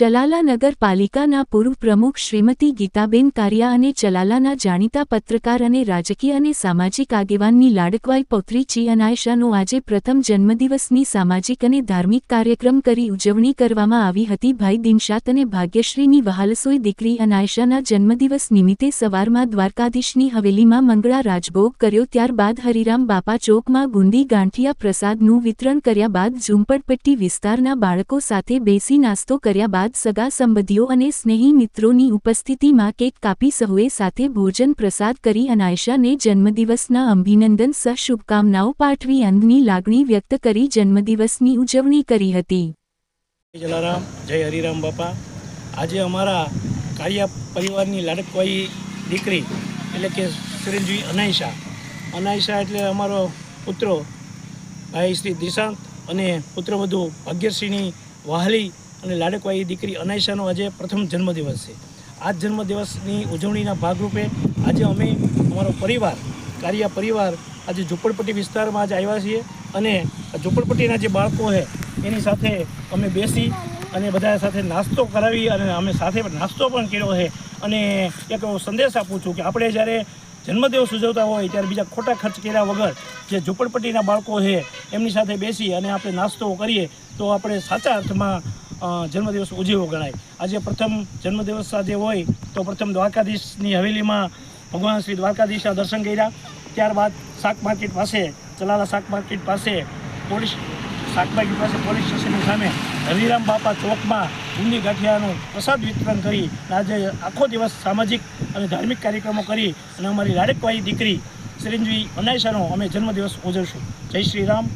ચલાલા નગરપાલિકાના પૂર્વ પ્રમુખ શ્રીમતી ગીતાબેન કારિયા અને ચલાલાના જાણીતા પત્રકાર અને રાજકીય અને સામાજિક આગેવાનની લાડકવાઈ પૌત્રી ચી અનાયશાનો આજે પ્રથમ જન્મદિવસની સામાજિક અને ધાર્મિક કાર્યક્રમ કરી ઉજવણી કરવામાં આવી હતી. ભાઈ દિનશાત અને ભાગ્યશ્રીની વહાલસોઈ દીકરી અનાયશાના જન્મદિવસ નિમિત્તે સવારમાં દ્વારકાધીશની હવેલીમાં મંગળા રાજભોગ કર્યો. ત્યારબાદ હરિરામ બાપા ચોકમાં ગુંદી ગાંઠિયા પ્રસાદનું વિતરણ કર્યા બાદ ઝુંપડપટ્ટી વિસ્તારના બાળકો સાથે બેસી નાસ્તો કર્યા બાદ સગા સંબંધીઓ અને સ્નેહી મિત્રોની ઉપસ્થિતિમાં કેક કાપી સહુએ સાથે ભોજન પ્રસાદ કરી અનાયશાને જન્મદિવસના અભિનંદન સહ શુભકામનાઓ પાઠવી અંધની લાગણી વ્યક્ત કરી જન્મદિવસની ઉજવણી કરી હતી. જલારામ, જય હરિરામ બાપા. આજે અમારા કાળિયા પરિવારની લાડકવાઈ દીકરી, એટલે કે ચિરંજીવી અનાયશા. અનાયશા એટલે અમારો પુત્રો, ભાઈ શ્રી દિશાંત અને પુત્રવધુ ભાગ્યશ્રીની વહાલી અને લાડકવાઈ દીકરી અનાયશાનો આજે પ્રથમ જન્મદિવસ છે. આ જન્મદિવસની ઉજવણીના ભાગરૂપે આજે અમે અમારો પરિવાર, કાર્યા પરિવાર આજે ઝૂંપડપટ્ટી વિસ્તારમાં આજે આવ્યા છીએ અને ઝૂંપડપટ્ટીના જે બાળકો છે, એની સાથે અમે બેસી અને બધા સાથે નાસ્તો કરાવી અને અમે સાથે નાસ્તો પણ કર્યો છે. અને એક સંદેશ આપું છું કે આપણે જ્યારે જન્મદિવસ ઉજવતા હોય ત્યારે બીજા ખોટા ખર્ચ કર્યા વગર જે ઝૂંપડપટ્ટીના બાળકો છે, એમની સાથે બેસી અને આપણે નાસ્તો કરીએ તો આપણે સાચા અર્થમાં જન્મદિવસ ઉજવ્યો ગણાય. આજે પ્રથમ જન્મદિવસ આજે હોય તો પ્રથમ દ્વારકાધીશની હવેલીમાં ભગવાન શ્રી દ્વારકાધીશના દર્શન કર્યા. ત્યારબાદ શાક માર્કેટ પાસે, ચલાલા શાક માર્કેટ પાસે, પોલીસ, શાક માર્કેટ પાસે પોલીસ સ્ટેશનની સામે હરિરામ બાપા ચોકમાં બુંદી ગાંઠિયાનું પ્રસાદ વિતરણ કરી આજે આખો દિવસ સામાજિક અને ધાર્મિક કાર્યક્રમો કરી અને અમારી લાડકવાઈ દીકરી શ્રીજી અનાયશાનો અમે જન્મદિવસ ઉજવશું. જય શ્રી રામ.